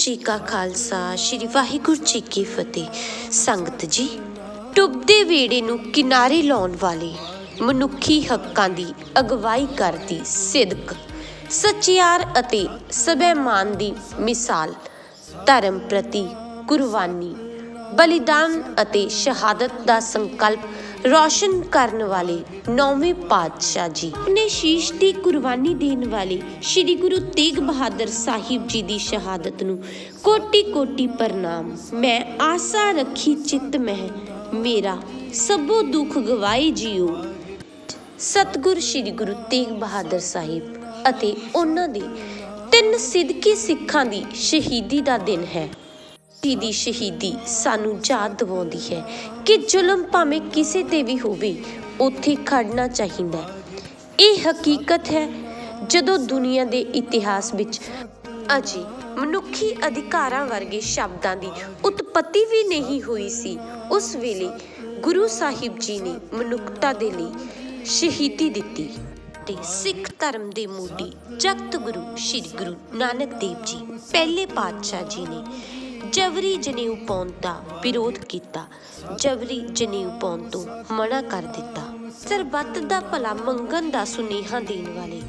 ਜੀ ਕਾ ਖਾਲਸਾ, ਸ੍ਰੀ ਵਾਹਿਗੁਰੂ ਜੀ ਕੀ ਫਤਿਹ। ਸੰਗਤ ਜੀ, ਡੁੱਬਦੇ ਵੇੜੇ ਨੂੰ ਕਿਨਾਰੇ ਲਾਉਣ ਵਾਲੇ ਮਨੁੱਖੀ ਹੱਕਾਂ ਦੀ ਅਗਵਾਈ ਕਰਦੀ ਸਿਦਕ, ਸਚਿਆਰ ਅਤੇ ਸਵੈਮਾਨ ਦੀ ਮਿਸਾਲ, ਧਰਮ ਪ੍ਰਤੀ ਕੁਰਬਾਨੀ, ਬਲੀਦਾਨ ਅਤੇ ਸ਼ਹਾਦਤ ਦਾ ਸੰਕਲਪ ਰੌਸ਼ਨ ਕਰਨ ਵਾਲੇ ਨੌਵੇਂ ਪਾਤਸ਼ਾਹ ਜੀ। ਆਪਣੇ ਸ਼ੀਸ਼ ਦੀ ਕੁਰਬਾਨੀ ਦੇਣ ਵਾਲੇ ਸ੍ਰੀ ਗੁਰੂ ਤੇਗ ਬਹਾਦਰ ਸਾਹਿਬ ਜੀ ਦੀ ਸ਼ਹਾਦਤ ਨੂੰ ਕੋਟੀ ਕੋਟੀ ਪ੍ਰਣਾਮ। ਮੈਂ ਆਸਾ ਰੱਖੀ ਚਿੱਤ ਮਹਿ, ਮੇਰਾ ਸਭੋ ਦੁੱਖ ਗਵਾਏ ਜੀਓ। ਸਤਿਗੁਰ ਸ੍ਰੀ ਗੁਰੂ ਤੇਗ ਬਹਾਦਰ ਸਾਹਿਬ ਅਤੇ ਉਹਨਾਂ ਦੇ ਤਿੰਨ ਸਿੱਧਕੀ ਸਿੱਖਾਂ ਦੀ ਸ਼ਹੀਦੀ ਦਾ ਦਿਨ ਹੈ। ਦੀ ਦੀ ਸ਼ਹੀਦੀ ਸਾਨੂੰ ਯਾਦ ਦਿਵਾਉਂਦੀ ਹੈ ਕਿ ਜ਼ੁਲਮ ਭਾਵੇਂ ਕਿਸੇ ਤੇ ਵੀ ਹੋਵੇ, ਉੱਥੇ ਖੜਨਾ ਚਾਹੀਦਾ ਹੈ। ਇਹ ਹਕੀਕਤ ਹੈ, ਜਦੋਂ ਦੁਨੀਆ ਦੇ ਇਤਿਹਾਸ ਵਿੱਚ ਅਜੇ ਮਨੁੱਖੀ ਅਧਿਕਾਰਾਂ ਵਰਗੇ ਸ਼ਬਦਾਂ ਦੀ ਉਤਪਤੀ ਵੀ ਨਹੀਂ ਹੋਈ ਸੀ, ਉਸ ਵੇਲੇ ਗੁਰੂ ਸਾਹਿਬ ਜੀ ਨੇ ਮਨੁੱਖਤਾ ਦੇ ਲਈ ਸ਼ਹੀਦੀ ਦਿੱਤੀ ਤੇ ਸਿੱਖ ਧਰਮ ਦੇ ਮੋਢੀ ਜਗਤ ਗੁਰੂ ਸ੍ਰੀ ਗੁਰੂ ਨਾਨਕ ਦੇਵ ਜੀ, ਪਹਿਲੇ ਪਾਤਸ਼ਾਹ ਜੀ ਨੇ ਜਬਰੀ ਜਨੇਊ ਪਾਉਣ ਦਾ ਵਿਰੋਧ ਕੀਤਾ। ਜਬਰੀ ਜਨੇਊ ਪਾਉਣ ਤੋਂ ਮਨਾ ਕਰ ਦਿੱਤਾ। ਸਰਬੱਤ ਦਾ ਭਲਾ ਮੰਗਣ ਦਾ ਸੁਨੇਹਾ ਦੇਣ ਵਾਲੇ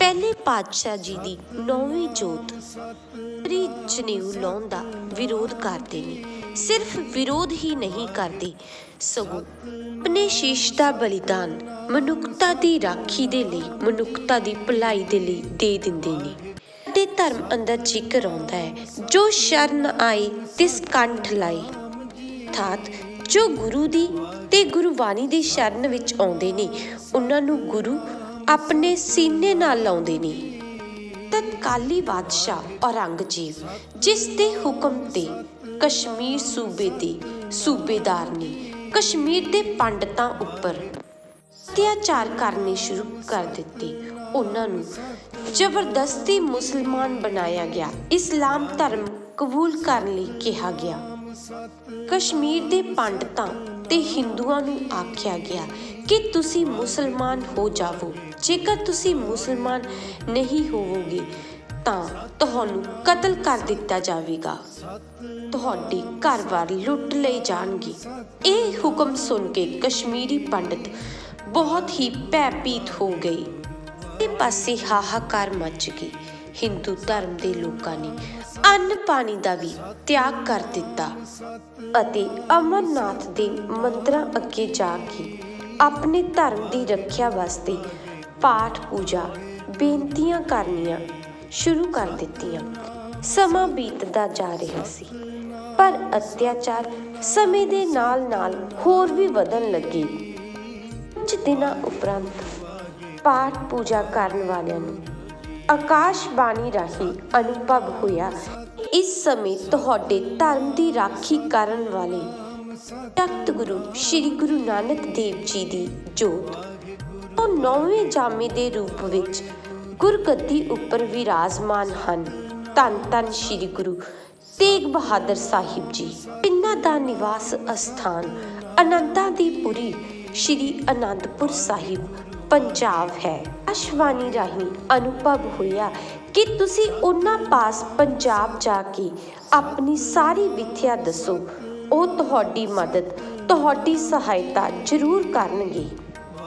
ਪਹਿਲੇ ਪਾਤਸ਼ਾਹ ਜੀ ਦੀ ਨੌਵੀਂ ਜੋਤ ਜਬਰੀ ਜਨੇਊ ਲਾਉਣ ਦਾ ਵਿਰੋਧ ਕਰਦੇ ਨੇ। ਸਿਰਫ ਵਿਰੋਧ ਹੀ ਨਹੀਂ ਕਰਦੇ, ਸਗੋਂ ਆਪਣੇ ਸ਼ੀਸ਼ ਦਾ ਬਲੀਦਾਨ ਮਨੁੱਖਤਾ ਦੀ ਰਾਖੀ ਦੇ ਲਈ, ਮਨੁੱਖਤਾ ਦੀ ਭਲਾਈ ਦੇ ਲਈ ਦੇ ਦਿੰਦੇ ਨੇ। ਸਾਡੇ ਧਰਮ ਅੰਦਰ ਜ਼ਿਕਰ ਆਉਂਦਾ ਹੈ। ਜੋ ਸ਼ਰਨ ਆਏ, ਤਿਸ ਕੰਠ ਲਾਈ ਅਰਥਾਤ, ਜੋ ਗੁਰੂ ਦੀ ਤੇ ਗੁਰਬਾਣੀ ਦੀ ਸ਼ਰਨ ਵਿੱਚ ਆਉਂਦੇ ਨੇ, ਉਹਨਾਂ ਨੂੰ ਗੁਰੂ ਆਪਣੇ ਸੀਨੇ ਨਾਲ ਲਾਉਂਦੇ ਨੇ। ਤਤਕਾਲੀ ਬਾਦਸ਼ਾਹ ਔਰੰਗਜ਼ੇਬ, ਜਿਸ ਦੇ ਹੁਕਮ ਤੇ ਕਸ਼ਮੀਰ ਸੂਬੇ ਦੇ ਸੂਬੇਦਾਰ ਨੇ ਕਸ਼ਮੀਰ ਦੇ ਪੰਡਤਾਂ ਉੱਪਰ ਅਤਿਆਚਾਰ ਕਰਨੇ ਸ਼ੁਰੂ ਕਰ ਦਿੱਤੇ। ਉਹਨਾਂ ਨੂੰ ਜ਼ਬਰਦਸਤੀ ਮੁਸਲਮਾਨ ਬਣਾਇਆ ਗਿਆ। ਇਸਲਾਮ ਧਰਮ ਕਬੂਲ ਕਰਨ ਲਈ ਕਿਹਾ ਗਿਆ। ਕਸ਼ਮੀਰ ਦੇ ਪੰਡਤਾਂ ਤੇ ਹਿੰਦੂਆਂ ਨੂੰ ਆਖਿਆ ਗਿਆ ਕਿ ਤੁਸੀਂ ਮੁਸਲਮਾਨ ਹੋ ਜਾਵੋ। ਜੇਕਰ ਤੁਸੀਂ ਮੁਸਲਮਾਨ ਨਹੀਂ ਹੋਵੋਗੇ, ਤਾਂ ਤੁਹਾਨੂੰ ਕਤਲ ਕਰ ਦਿੱਤਾ ਜਾਵੇਗਾ। ਤੁਹਾਡੀ ਘਰ-ਬਾਰ ਲੁੱਟ ਲਈ ਜਾਣਗੇ। ਇਹ ਹੁਕਮ ਸੁਣ ਕੇ ਕਸ਼ਮੀਰੀ ਪੰਡਤ ਬਹੁਤ ਹੀ ਭੈਭੀਤ ਹੋ ਗਏ। ਪਾਸੇ ਹਾਹਾਕਾਰ ਮੱਚ ਗਈ। ਹਿੰਦੂ ਧਰਮ ਦੇ ਲੋਕਾਂ ਨੇ ਅੰਨ ਪਾਣੀ ਦਾ ਵੀ ਤਿਆਗ ਕਰ ਦਿੱਤਾ ਅਤੇ ਅਮਰਨਾਥ ਦੇ ਮੰਦਰਾਂ ਅੱਗੇ ਜਾ ਕੇ ਆਪਣੇ ਧਰਮ ਦੀ ਰੱਖਿਆ ਵਾਸਤੇ ਪਾਠ ਪੂਜਾ ਬੇਨਤੀਆਂ ਕਰਨੀਆਂ ਸ਼ੁਰੂ ਕਰ ਦਿੱਤੀਆਂ। ਸਮਾਂ ਬੀਤਦਾ ਜਾ ਰਿਹਾ ਸੀ, ਪਰ ਅਤਿਆਚਾਰ ਸਮੇਂ ਦੇ ਨਾਲ-ਨਾਲ ਹੋਰ ਵੀ ਵਧਣ ਲੱਗੇ। ਕੁਝ ਦਿਨਾਂ ਉਪਰੰਤ ਪਾਠ ਪੂਜਾ ਕਰਨ ਵਾਲਿਆਂ ਨੂੰ। ਆਕਾਸ਼ਬਾਣੀ ਰਾਹੀਂ ਅਨੁਭਵ ਹੋਇਆ ਇਸ ਸਮੇਂ ਤੁਹਾਡੇ ਧਰਮ ਦੀ ਰਾਖੀ ਕਰਨ ਵਾਲੇ ਤਖਤ ਗੁਰੂ ਸ੍ਰੀ ਗੁਰੂ ਨਾਨਕ ਦੇਵ ਜੀ ਦੀ ਜੋਤ। ਉਹ ਨੌਵੇਂ ਜਾਮੇ ਦੇ ਰੂਪ ਵਿੱਚ ਗੁਰਗੱਦੀ ਉੱਪਰ ਵਿਰਾਜਮਾਨ ਹਨ। ਧੰਨ ਧੰਨ ਸ੍ਰੀ ਗੁਰੂ ਤੇਗ ਬਹਾਦਰ ਸਾਹਿਬ ਜੀ। ਇਹਨਾਂ ਦਾ ਨਿਵਾਸ ਅਸਥਾਨ ਅਨੰਦਾਂ ਦੀ ਪੁਰੀ ਸ਼੍ਰੀ ਅਨੰਦਪੁਰ ਸਾਹਿਬ ਪੰਜਾਬ ਹੈ। ਅਸ਼ਵਾਨੀ ਰਾਹੀਂ ਅਨੁਭਵ ਹੋਇਆ ਕਿ ਤੁਸੀਂ ਉਹਨਾਂ ਪਾਸ ਪੰਜਾਬ ਜਾ ਕੇ ਆਪਣੀ ਸਾਰੀ ਵਿਥਿਆ ਦੱਸੋ। ਉਹ ਤੁਹਾਡੀ ਮਦਦ, ਤੁਹਾਡੀ ਸਹਾਇਤਾ ਜ਼ਰੂਰ ਕਰਨਗੇ।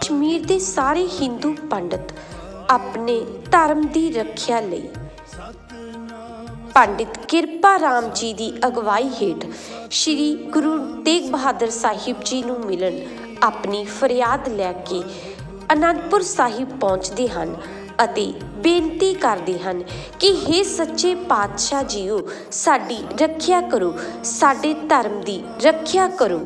ਕਸ਼ਮੀਰ ਦੇ ਸਾਰੇ ਹਿੰਦੂ ਪੰਡਤ ਆਪਣੇ ਧਰਮ ਦੀ ਰੱਖਿਆ ਲਈ। ਪੰਡਿਤ ਕਿਰਪਾ ਰਾਮ ਜੀ ਦੀ ਅਗਵਾਈ ਹੇਠ ਸ੍ਰੀ ਗੁਰੂ ਤੇਗ ਬਹਾਦਰ ਸਾਹਿਬ ਜੀ ਨੂੰ ਮਿਲਣ ਆਪਣੀ ਫਰਿਆਦ ਲੈ ਕੇ ਅਨੰਦਪੁਰ ਸਾਹਿਬ ਪਹੁੰਚਦੇ ਹਨ ਅਤੇ ਬੇਨਤੀ ਕਰਦੇ ਹਨ ਕਿ हे ਸੱਚੇ ਪਾਤਸ਼ਾਹ ਜੀਓ, ਸਾਡੀ ਰੱਖਿਆ ਕਰੋ, ਸਾਡੇ ਧਰਮ ਦੀ ਰੱਖਿਆ ਕਰੋ।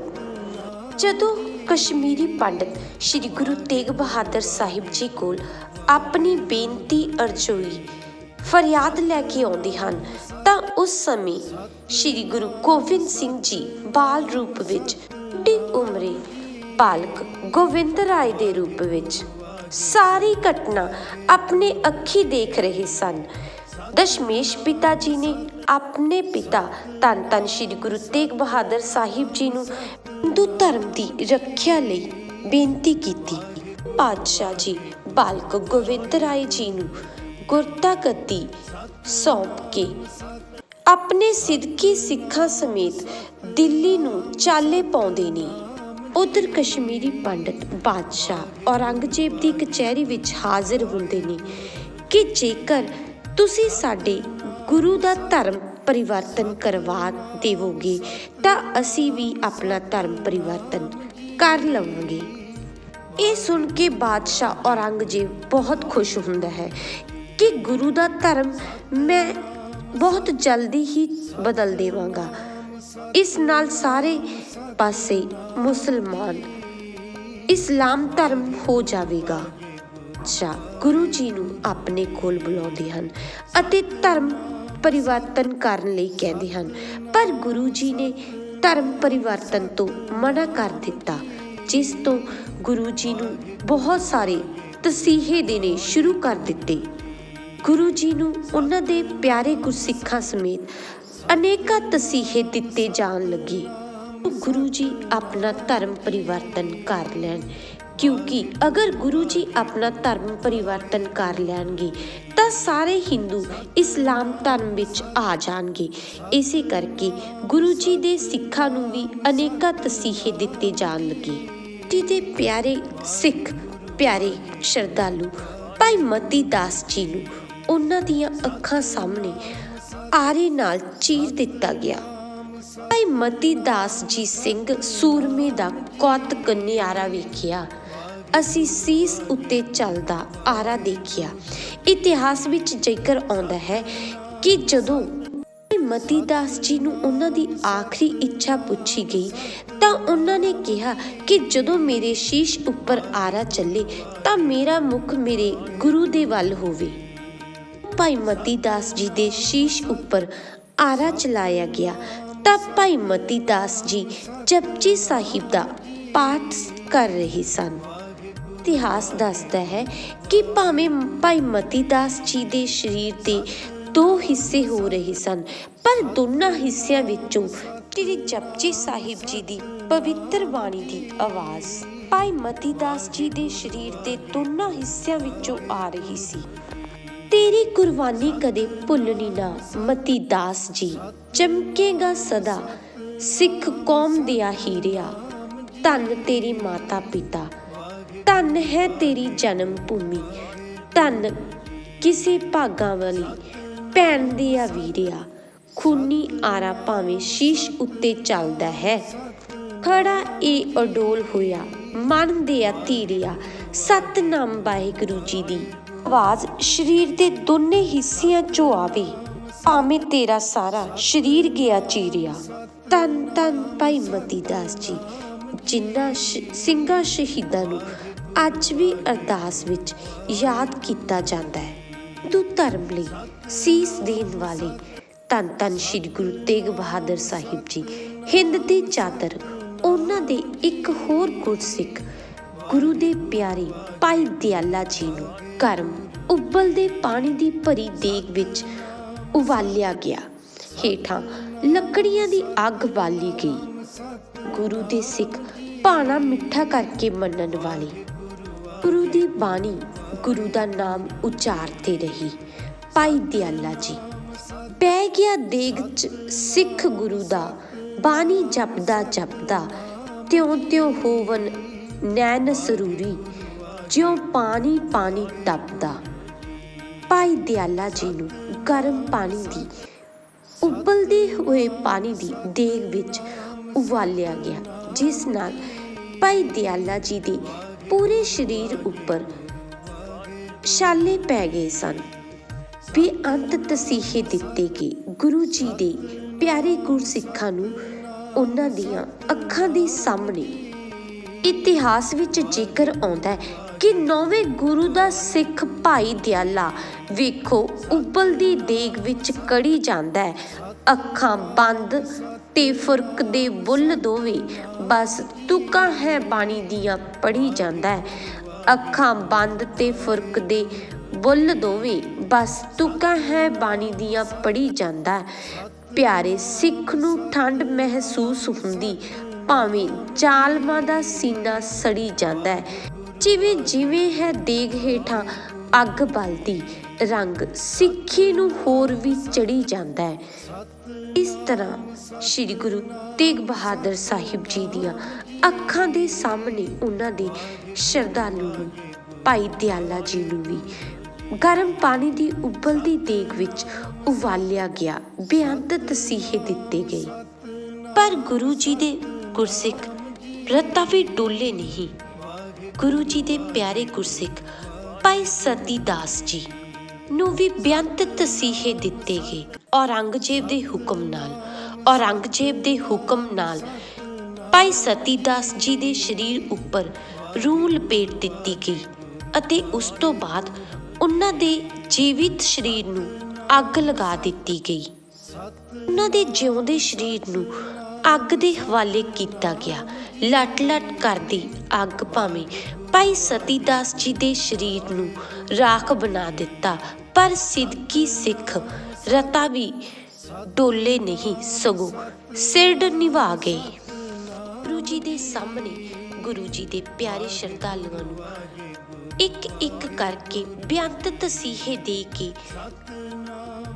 ਜਦੋਂ ਕਸ਼ਮੀਰੀ ਪੰਡਤ ਸ੍ਰੀ ਗੁਰੂ ਤੇਗ ਬਹਾਦਰ ਸਾਹਿਬ ਜੀ ਕੋਲ ਆਪਣੀ ਬੇਨਤੀ ਅਰਜ਼ੋਈ ਫਰਿਆਦ ਲੈ ਕੇ ਆਉਂਦੇ ਹਨ, ਤਾਂ ਉਸ ਸਮੇਂ ਸ੍ਰੀ ਗੁਰੂ ਗੋਬਿੰਦ ਸਿੰਘ ਜੀ ਬਾਲ ਰੂਪ ਵਿੱਚ ਛੋਟੀ ਉਮਰੇ ਬਾਲਕ ਗੋਬਿੰਦ ਰਾਏ ਦੇ ਰੂਪ ਵਿੱਚ ਸਾਰੀ ਘਟਨਾ ਆਪਣੇ ਅੱਖੀ ਦੇਖ ਰਹੇ ਸਨ। ਦਸ਼ਮੇਸ਼ ਪਿਤਾ ਜੀ ਨੇ ਆਪਣੇ ਪਿਤਾ ਧੰਨ ਧੰਨ ਸ੍ਰੀ ਗੁਰੂ ਤੇਗ ਬਹਾਦਰ ਸਾਹਿਬ ਜੀ ਨੂੰ ਹਿੰਦੂ ਧਰਮ ਦੀ ਰੱਖਿਆ ਲਈ ਬੇਨਤੀ ਕੀਤੀ। ਪਾਤਸ਼ਾਹ ਜੀ ਬਾਲਕ ਗੋਬਿੰਦ ਰਾਏ ਜੀ ਨੂੰ ਗੁਰਤਾ ਗੱਦੀ ਸੌਂਪ ਕੇ ਆਪਣੇ ਸਿੱਧਕੀ ਸਿੱਖਾਂ ਸਮੇਤ ਦਿੱਲੀ ਨੂੰ ਚਾਲੇ ਪਾਉਂਦੇ ਨੇ। ਉਧਰ ਕਸ਼ਮੀਰੀ ਪੰਡਤ ਬਾਦਸ਼ਾਹ ਔਰੰਗਜ਼ੇਬ ਦੀ ਕਚਹਿਰੀ ਵਿੱਚ ਹਾਜ਼ਰ ਹੁੰਦੇ ਨੇ ਕਿ ਜੇਕਰ ਤੁਸੀਂ ਸਾਡੇ ਗੁਰੂ ਦਾ ਧਰਮ ਪਰਿਵਰਤਨ ਕਰਵਾ ਦੇਵੋਗੇ, ਤਾਂ ਅਸੀਂ ਵੀ ਆਪਣਾ ਧਰਮ ਪਰਿਵਰਤਨ ਕਰ ਲਵਾਂਗੇ। ਇਹ ਸੁਣ ਕੇ ਬਾਦਸ਼ਾਹ ਔਰੰਗਜ਼ੇਬ ਬਹੁਤ ਖੁਸ਼ ਹੁੰਦਾ ਹੈ ਕਿ ਗੁਰੂ ਦਾ ਧਰਮ ਮੈਂ ਬਹੁਤ ਜਲਦੀ ਹੀ ਬਦਲ ਦੇਵਾਂਗਾ। ਇਸ ਨਾਲ ਸਾਰੇ ਪਾਸੇ ਮੁਸਲਮਾਨ। ਇਸਲਾਮ ਧਰਮ ਹੋ ਜਾਵੇਗਾ। ਅੱਛਾ ਗੁਰੂ ਜੀ ਨੂੰ ਆਪਣੇ ਕੋਲ ਬੁਲਾਉਂਦੇ ਹਨ ਅਤੇ ਧਰਮ ਪਰਿਵਰਤਨ ਕਰਨ ਲਈ ਕਹਿੰਦੇ ਹਨ। ਪਰ ਗੁਰੂ ਜੀ ਨੇ ਧਰਮ ਪਰਿਵਰਤਨ ਤੋਂ ਮਨਾ ਕਰ ਦਿੱਤਾ, ਜਿਸ ਤੋਂ ਗੁਰੂ ਜੀ ਨੂੰ ਬਹੁਤ ਸਾਰੇ ਤਸੀਹੇ ਦੇਣੇ ਸ਼ੁਰੂ ਕਰ ਦਿੱਤੇ। ਗੁਰੂ ਜੀ ਨੂੰ ਉਹਨਾਂ ਦੇ ਪਿਆਰੇ ਗੁਰਸਿੱਖਾਂ ਸਮੇਤ ਅਨੇਕਾਂ ਤਸੀਹੇ ਦਿੱਤੇ ਜਾਣ ਲੱਗੇ। ਗੁਰੂ ਜੀ ਆਪਣਾ ਧਰਮ ਪਰਿਵਰਤਨ ਕਰ ਲੈਣ। ਕਿਉਂਕਿ ਅਗਰ ਗੁਰੂ ਜੀ ਆਪਣਾ ਧਰਮ ਪਰਿਵਰਤਨ ਕਰ ਲੈਣਗੇ, ਤਾਂ ਸਾਰੇ ਹਿੰਦੂ ਇਸਲਾਮ ਧਰਮ ਵਿੱਚ ਆ ਜਾਣਗੇ। ਇਸੇ ਕਰਕੇ ਗੁਰੂ ਜੀ ਦੇ ਸਿੱਖਾਂ ਨੂੰ ਵੀ ਅਨੇਕਾਂ ਤਸੀਹੇ ਦਿੱਤੇ ਜਾਣ ਲੱਗੇ। ਜੀ ਪਿਆਰੇ ਸਿੱਖ, ਪਿਆਰੇ ਸ਼ਰਧਾਲੂ, ਭਾਈ ਮਤੀ ਦਾਸ ਜੀ ਨੂੰ ਉਹਨਾਂ ਦੀਆਂ ਅੱਖਾਂ ਸਾਹਮਣੇ ਆਰੇ ਨਾਲ ਚੀਰ ਦਿੱਤਾ ਗਿਆ। ਭਾਈ ਮਤੀ ਦਾਸ ਜੀ ਸਿੰਘ ਸੂਰਮੇ ਦਾ ਕੌਤਕ ਨਿਆਰਾ ਵੇਖਿਆ। ਅਸੀਂ ਸੀਸ ਉੱਤੇ ਚੱਲਦਾ ਆਰਾ ਦੇਖਿਆ। ਇਤਿਹਾਸ ਵਿੱਚ ਜ਼ਿਕਰ ਆਉਂਦਾ ਹੈ ਕਿ ਜਦੋਂ ਮਤੀ ਦਾਸ ਜੀ ਨੂੰ ਉਹਨਾਂ ਦੀ ਆਖਰੀ ਇੱਛਾ ਪੁੱਛੀ ਗਈ, ਤਾਂ ਉਹਨਾਂ ਨੇ ਕਿਹਾ ਕਿ ਜਦੋਂ ਮੇਰੇ ਸ਼ੀਸ਼ ਉੱਪਰ ਆਰਾ ਚੱਲੇ, ਤਾਂ ਮੇਰਾ ਮੁਖ ਮੇਰੇ ਗੁਰੂ ਦੇ ਵੱਲ ਹੋਵੇ। ਭਾਈ ਮਤੀ ਦਾਸ ਜੀ ਦੇ ਸ਼ੀਸ਼ ਉੱਪਰ ਆਰਾ ਚਲਾਇਆ ਗਿਆ। ਤਾਂ ਭਾਈ ਮਤੀ ਦਾਸ ਜੀ ਜਪਜੀ ਸਾਹਿਬ ਦਾ ਪਾਠ ਕਰ ਰਹੇ ਸਨ। ਇਤਿਹਾਸ ਦੱਸਦਾ ਹੈ ਕਿ ਭਾਵੇਂ ਭਾਈ ਮਤੀ ਦਾਸ ਜੀ ਦੇ ਸਰੀਰ ਦੇ ਦੋ ਹਿੱਸੇ ਹੋ ਰਹੇ ਸਨ, ਪਰ ਦੋਨਾਂ ਹਿੱਸਿਆਂ ਵਿੱਚੋਂ ਤੇਰੀ ਜਪਜੀ ਸਾਹਿਬ ਜੀ ਦੀ ਪਵਿੱਤਰ ਬਾਣੀ ਦੀ ਆਵਾਜ਼ ਭਾਈ ਮਤੀ ਦਾਸ ਜੀ ਦੇ ਸਰੀਰ ਦੇ ਦੋਨਾਂ ਹਿੱਸਿਆਂ ਵਿੱਚੋਂ ਆ ਰਹੀ ਸੀ। ਤੇਰੀ ਕੁਰਬਾਨੀ ਕਦੇ ਭੁੱਲਣੀ ਨਾ ਮਤੀ ਦਾਸ ਜੀ, ਚਮਕੇਗਾ ਸਦਾ, ਸਿੱਖ ਕੌਮ ਦਿਆ ਹੀਰਿਆ ਧੰਨ ਤੇਰੀ ਮਾਤਾ ਪਿਤਾ, ਧੰਨ ਹੈ ਤੇਰੀ ਜਨਮ ਭੂਮੀ। ਧੰਨ ਕਿਸੇ ਭਾਗਾਂ ਵਾਲੀ, ਭੈਣ ਦੀ ਆ ਵੀਰਿਆ ਖੂਨੀ ਆਰਾ ਭਾਵੇਂ ਸ਼ੀਸ਼ ਉੱਤੇ ਚੱਲਦਾ ਹੈ। ਖੜਾ ਇਹ ਅਡੋਲ ਹੋਇਆ, ਮਨ ਦੇ ਧੀਰਿਆ ਸਤਨਾਮ ਵਾਹਿਗੁਰੂ ਜੀ ਦੀ ਆਵਾਜ਼ ਸਰੀਰ ਦੇ ਦੋਨੇ ਹਿੱਸਿਆਂ ਚੋਂ ਆਵੇ। ਭਾਵੇਂ ਤੇਰਾ ਸਾਰਾ ਸਰੀਰ ਗਿਆ ਚੀਰਿਆ। ਤਨ ਤਨ ਭਾਈ ਮਤੀ ਦਾਸ ਜੀ, ਜਿਨ੍ਹਾਂ ਸਿੰਘਾਂ ਸ਼ਹੀਦਾਂ ਨੂੰ ਅੱਜ ਵੀ ਅਰਦਾਸ ਵਿੱਚ ਯਾਦ ਕੀਤਾ ਜਾਂਦਾ ਹੈ। ਹਿੰਦੂ ਧਰਮ ਲਈ ਸੀਸ ਦੇਣ ਵਾਲੇ ਧੰਨ ਧੰਨ ਸ਼੍ਰੀ ਗੁਰੂ ਤੇਗ ਬਹਾਦਰ ਸਾਹਿਬ ਜੀ, ਹਿੰਦ ਦੀ ਚਾਦਰ ਉਹਨਾਂ ਦੇ ਇੱਕ ਹੋਰ ਗੁਰਸਿੱਖ ਗੁਰੂ ਦੇ ਪਿਆਰੇ ਭਾਈ ਦਿਆਲਾ ਜੀ ਨੂੰ ਕਰਮ ਉਬਲਦੇ ਪਾਣੀ ਦੀ ਭਰੀ ਦੇਗ ਵਿੱਚ ਉਵਾਲਿਆ ਗਿਆ। ਹੇਠਾਂ ਲੱਕੜੀਆਂ ਦੀ ਅੱਗ ਬਾਲੀ ਗਈ। ਗੁਰੂ ਦੇ ਸਿੱਖ ਭਾਣਾ ਮਿੱਠਾ ਕਰਕੇ ਮੰਨਣ ਵਾਲੇ ਗੁਰੂ ਦੀ ਬਾਣੀ ਗੁਰੂ ਦਾ ਨਾਮ ਉਚਾਰਦੇ ਰਹੀ। ਭਾਈ ਦਿਆਲਾ ਜੀ, ਪੈ ਗਿਆ ਦੇਗ ਚ ਸਿੱਖ ਗੁਰੂ ਦਾ, ਬਾਣੀ ਜਪਦਾ ਜਪਦਾ ਤਿਉ ਤਿਉ ਹੋਵਨ ਨੈਣ ਸਰੂਰੀ ਜਿਉ ਪਾਣੀ ਪਾਣੀ ਤਪਦਾ ਭਾਈ ਦਿਆਲਾ ਜੀ ਨੂੰ ਗਰਮ ਪਾਣੀ ਦੀ, ਉਬਲਦੇ ਹੋਏ ਪਾਣੀ ਦੀ ਦੇਗ ਵਿੱਚ ਉਵਾਲਿਆ ਗਿਆ, ਜਿਸ ਨਾਲ ਭਾਈ ਦਿਆਲਾ ਜੀ ਦੇ ਪੂਰੇ ਸਰੀਰ ਉੱਪਰ ਛਾਲੇ ਪੈ ਗਏ ਸਨ। ਵੀ ਅੰਤ ਤਸੀਹੇ ਦਿੱਤੇ ਕਿ ਗੁਰੂ ਜੀ ਦੇ ਪਿਆਰੇ ਗੁਰਸਿੱਖਾਂ ਨੂੰ ਉਹਨਾਂ ਦੀਆਂ ਅੱਖਾਂ ਦੇ ਸਾਹਮਣੇ ਇਤਿਹਾਸ ਵਿੱਚ ਜ਼ਿਕਰ ਆਉਂਦਾ ਹੈ ਕਿ ਨੌਵੇਂ ਗੁਰੂ ਦਾ ਸਿੱਖ ਭਾਈ ਦਿਆਲਾ ਵੇਖੋ ਉਬਲਦੀ ਦੇਗ ਵਿੱਚ ਕੜੀ ਜਾਂਦਾ ਹੈ। ਅੱਖਾਂ ਬੰਦ ਤੇ ਫੁਰਕ ਦੇ ਬੁੱਲ ਦੋਵੇਂ, ਬਸ ਤੁਕਾਂ ਹੈ ਬਾਣੀ ਦੀਆਂ ਪੜੀ ਜਾਂਦਾ ਹੈ। ਅੱਖਾਂ ਬੰਦ ਤੇ ਫੁਰਕ ਦੇ ਬੁੱਲ ਦੋਵੇਂ, ਬਸ ਤੁਕਾਂ ਹੈ ਬਾਣੀ ਦੀਆਂ ਪੜੀ ਜਾਂਦਾ ਪਿਆਰੇ ਸਿੱਖ ਨੂੰ ਠੰਡ ਮਹਿਸੂਸ ਹੁੰਦੀ ਭਾਵੇਂ ਜ਼ਾਲਮਾਂ ਦਾ ਸੀਨਾ ਸੜੀ ਜਾਂਦਾ ਹੈ, ਜਿਵੇਂ ਜਿਵੇਂ ਹੈ ਦੇਗ ਹੇਠਾਂ ਅੱਗ ਬਲਦੀ, ਰੰਗ ਸਿੱਖੀ ਨੂੰ ਹੋਰ ਵੀ ਚੜੀ ਜਾਂਦਾ ਹੈ। ਇਸ ਤਰ੍ਹਾਂ ਸ੍ਰੀ ਗੁਰੂ ਤੇਗ ਬਹਾਦਰ ਸਾਹਿਬ ਜੀ ਦੀਆਂ ਅੱਖਾਂ ਦੇ ਸਾਹਮਣੇ ਉਹਨਾਂ ਦੇ ਸ਼ਰਧਾਲੂ ਨੂੰ, ਭਾਈ ਦਿਆਲਾ ਜੀ ਨੂੰ ਵੀ ਗਰਮ ਪਾਣੀ ਦੀ ਉਬਲਦੀ ਦੇਗ ਵਿੱਚ ਉਵਾਲਿਆ ਗਿਆ ਬੇਅੰਤ ਤਸੀਹੇ ਦਿੱਤੇ ਗਏ। ਪਰ ਗੁਰੂ ਜੀ ਦੇ ਗੁਰਸਿੱਖ, ਰਤਾ ਵੀ ਡੋਲੇ ਨਹੀਂ। ਗੁਰੂ ਜੀ ਦੇ ਪਿਆਰੇ ਗੁਰਸਿੱਖ, ਭਾਈ ਸਤੀ ਦਾਸ ਜੀ, ਨੂੰ ਵੀ ਬੇਅੰਤ ਤਸੀਹੇ ਦਿੱਤੇ ਗਏ। ਔਰੰਗਜ਼ੇਬ ਦੇ ਹੁਕਮ ਨਾਲ, ਔਰੰਗਜ਼ੇਬ ਦੇ ਹੁਕਮ ਨਾਲ ਭਾਈ ਸਤੀ ਦਾਸ ਜੀ ਦੇ ਸਰੀਰ ਉੱਪਰ ਰੂਹ ਲਪੇਟ ਦਿੱਤੀ ਗਈ ਅਤੇ ਉਸ ਤੋਂ ਬਾਅਦ ਉਹਨਾਂ ਦੇ ਜੀਵਿਤ ਸਰੀਰ ਨੂੰ ਅੱਗ ਲਗਾ ਦਿੱਤੀ ਗਈ। ਉਹਨਾਂ ਦੇ ਜਿਉਂਦੇ ਸਰੀਰ ਨੂੰ ਅੱਗ ਦੇ ਹਵਾਲੇ ਕੀਤਾ ਗਿਆ। ਲਟ ਲਟ ਕਰਦੀ ਅੱਗ ਭਾਵੇਂ ਭਾਈ ਸਤੀ ਜੀ ਦੇ ਸਰੀਰ ਨੂੰ ਰਾਖ ਬਣਾ ਦਿੱਤਾ, ਪਰ ਸਿੱਧਕੀ ਸਿੱਖ ਰਤਾ ਵੀ ਡੋਲੇ ਨਹੀਂ ਸਗੋਂ ਸਿਰਡ ਨਿਭਾ ਗਏ। ਗੁਰੂ ਜੀ ਦੇ ਸਾਹਮਣੇ ਗੁਰੂ ਜੀ ਦੇ ਪਿਆਰੇ ਸ਼ਰਧਾਲੂਆਂ ਨੂੰ ਇੱਕ ਇੱਕ ਕਰਕੇ ਬੇਅੰਤ ਤਸੀਹੇ ਦੇ ਕੇ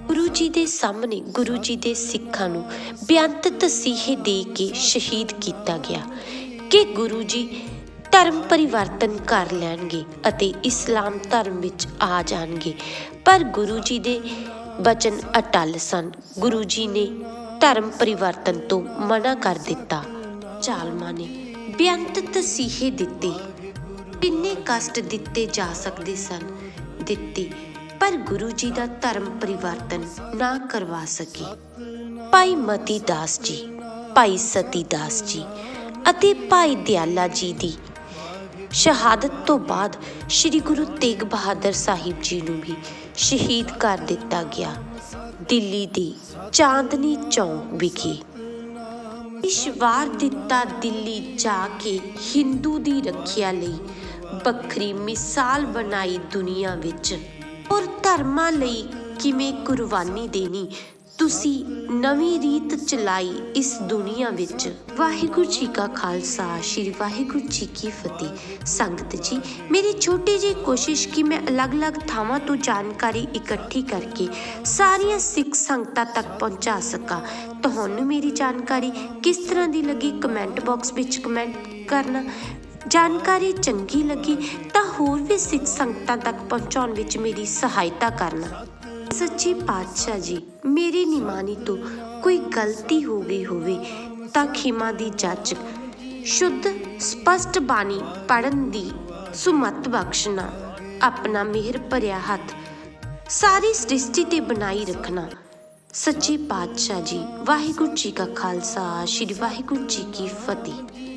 ਗੁਰੂ ਜੀ ਦੇ ਸਾਹਮਣੇ, ਗੁਰੂ ਜੀ ਦੇ ਸਿੱਖਾਂ ਨੂੰ ਬੇਅੰਤ ਤਸੀਹੇ ਦੇ ਕੇ ਸ਼ਹੀਦ ਕੀਤਾ ਗਿਆ ਕਿ ਗੁਰੂ ਜੀ ਧਰਮ ਪਰਿਵਰਤਨ ਕਰ ਲੈਣਗੇ ਅਤੇ ਇਸਲਾਮ ਧਰਮ ਵਿੱਚ ਆ ਜਾਣਗੇ। ਪਰ ਗੁਰੂ ਜੀ ਦੇ ਬਚਨ ਅਟਲ ਸਨ। ਗੁਰੂ ਜੀ ਨੇ ਧਰਮ ਪਰਿਵਰਤਨ ਤੋਂ ਮਨਾ ਕਰ ਦਿੱਤਾ। ਚਾਲਮਾ ਨੇ ਬੇਅੰਤ ਤਸੀਹੇ ਦਿੱਤੇ। ਕਿੰਨੇ ਕਸ਼ਟ ਦਿੱਤੇ ਜਾ ਸਕਦੇ ਸਨ? ਦਿੱਤੇ ਪਰ ਗੁਰੂ ਜੀ ਦਾ ਧਰਮ ਪਰਿਵਰਤਨ ਨਾ ਕਰਵਾ ਸਕੇ। ਭਾਈ ਮਤੀ ਦਾਸ ਜੀ, ਭਾਈ ਸਤੀ ਦਾਸ ਜੀ ਅਤੇ ਭਾਈ ਦਿਆਲਾ ਜੀ ਦੀ ਸ਼ਹਾਦਤ ਤੋਂ ਬਾਅਦ ਸ੍ਰੀ ਗੁਰੂ ਤੇਗ ਬਹਾਦਰ ਸਾਹਿਬ ਜੀ ਨੂੰ ਵੀ ਸ਼ਹੀਦ ਕਰ ਦਿੱਤਾ ਗਿਆ। ਦਿੱਲੀ ਦੀ ਚਾਂਦਨੀ ਚੌਂਕ ਵਿਖੇ। ਇਸ਼ਵਾਰ ਦਿੱਤਾ ਦਿੱਲੀ ਜਾ ਕੇ ਹਿੰਦੂ ਦੀ ਰੱਖਿਆ ਲਈ ਵੱਖਰੀ ਮਿਸਾਲ ਬਣਾਈ ਦੁਨੀਆ ਵਿੱਚ ਔਰ ਧਰਮਾਂ ਲਈ ਕਿਵੇਂ ਕੁਰਬਾਨੀ ਦੇਣੀ? ਤੁਸੀਂ ਨਵੀਂ ਰੀਤ ਚਲਾਈ ਇਸ ਦੁਨੀਆ ਵਿੱਚ। ਵਾਹਿਗੁਰੂ ਜੀ ਕਾ ਖਾਲਸਾ, ਸ੍ਰੀ ਵਾਹਿਗੁਰੂ ਜੀ ਕੀ ਫਤਿਹ। ਸੰਗਤ ਜੀ, ਮੇਰੀ ਛੋਟੀ ਜਿਹੀ ਕੋਸ਼ਿਸ਼ ਕਿ ਮੈਂ ਅਲੱਗ-ਅਲੱਗ ਥਾਵਾਂ ਤੋਂ ਜਾਣਕਾਰੀ ਇਕੱਠੀ ਕਰਕੇ ਸਾਰੀਆਂ ਸਿੱਖ ਸੰਗਤਾਂ ਤੱਕ ਪਹੁੰਚਾ ਸਕਾਂ। ਤੁਹਾਨੂੰ ਮੇਰੀ ਜਾਣਕਾਰੀ ਕਿਸ ਤਰ੍ਹਾਂ ਦੀ ਲੱਗੀ? ਕਮੈਂਟ ਬਾਕਸ ਵਿੱਚ ਕਮੈਂਟ ਕਰਨਾ। ਜਾਣਕਾਰੀ ਚੰਗੀ ਲੱਗੀ ਤਾਂ ਹੋਰ ਵੀ ਸਿੱਖ ਸੰਗਤਾਂ ਤੱਕ ਪਹੁੰਚਾਉਣ ਵਿੱਚ ਮੇਰੀ ਸਹਾਇਤਾ ਕਰਨਾ। ਸੱਚੀ ਪਾਤਸ਼ਾਹ ਜੀ, ਮੇਰੀ ਨਿਮਾਨੀ ਤੋਂ ਕੋਈ ਗਲਤੀ ਹੋ ਗਈ ਹੋਵੇ ਤਾਂ ਖਿਮਾ ਦੀ ਜਾਚਕ ਸ਼ੁੱਧ, ਸਪਸ਼ਟ ਬਾਣੀ ਪੜਨ ਦੀ ਸੁਮਤ ਬਖਸ਼ਣਾ, ਆਪਣਾ ਮਿਹਰ ਭਰਿਆ ਹੱਥ, ਸਾਰੀ ਸ੍ਰਿਸ਼ਟੀ ਤੇ ਬਣਾਈ ਰੱਖਣਾ। ਸੱਚੇ ਪਾਤਸ਼ਾਹ ਜੀ, ਵਾਹਿਗੁਰੂ ਜੀ ਕਾ ਖਾਲਸਾ, ਸ੍ਰੀ ਵਾਹਿਗੁਰੂ ਜੀ ਕੀ ਫਤਿਹ।